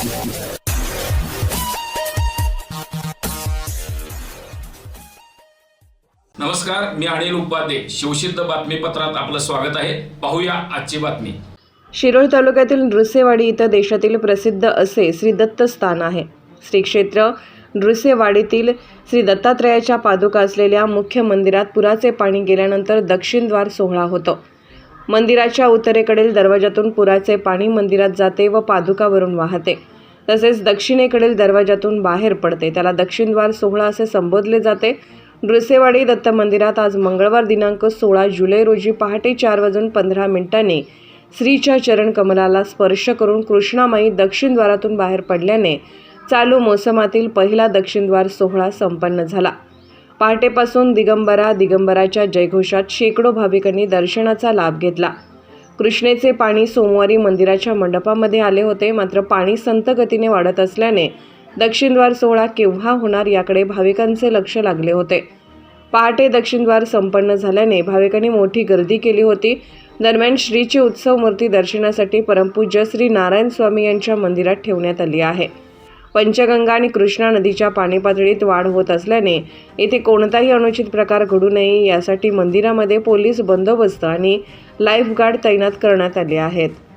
नमस्कार मी अनिल उपाध्ये. शिवसिद्ध बातमीपत्रात आपलं स्वागत आहे. पाहूया आजची बातमी. शिरोळ तालुक्यातील नृसेवाडी इथं देशातील प्रसिद्ध असे श्री दत्त स्थान आहे. श्री क्षेत्र नृसेवाडीतील श्री दत्तात्रयाच्या पादुका असलेल्या मुख्य मंदिरात पुराचे पाणी गेल्यानंतर दक्षिणद्वार सोहळा होतो. मंदिराच्या उत्तरेकडील दरवाजातून पुराचे पाणी मंदिरात जाते व पादुकावरून वाहते. तसेच दक्षिणेकडील दरवाजातून बाहेर पडते. त्याला दक्षिणद्वार सोहळा असे संबोधले जाते. नृसेवाडी दत्त मंदिरात आज मंगळवार दिनांक सोळा जुलै रोजी पहाटे चार वाजून पंधरा मिनिटांनी श्रीच्या चरण कमलाला स्पर्श करून कृष्णामाई दक्षिणद्वारातून बाहेर पडल्याने चालू मोसमातील पहिला दक्षिणद्वार सोहळा संपन्न झाला. पहाटेपासून दिगंबरा दिगंबराच्या जयघोषात शेकडो भाविकांनी दर्शनाचा लाभ घेतला. कृष्णेचे पाणी सोमवारी मंदिराच्या मंडपामध्ये आले होते. मात्र पाणी संत गतीने वाढत असल्याने दक्षिणद्वार सोहळा केव्हा होणार याकडे भाविकांचे लक्ष लागले होते. पहाटे दक्षिणद्वार संपन्न झाल्याने भाविकांनी मोठी गर्दी केली होती. दरम्यान श्रीची उत्सव मूर्ती दर्शनासाठी परमपूज्य श्री नारायण स्वामी यांच्या मंदिरात ठेवण्यात आली आहे. पंचगंगा आणि कृष्णा नदीच्या पाणी पातळीत वाढ होत असल्याने येथे कोणताही अनुचित प्रकार घडू नये यासाठी मंदिरामध्ये पोलीस बंदोबस्त आणि लाईफगार्ड तैनात करण्यात आले आहेत.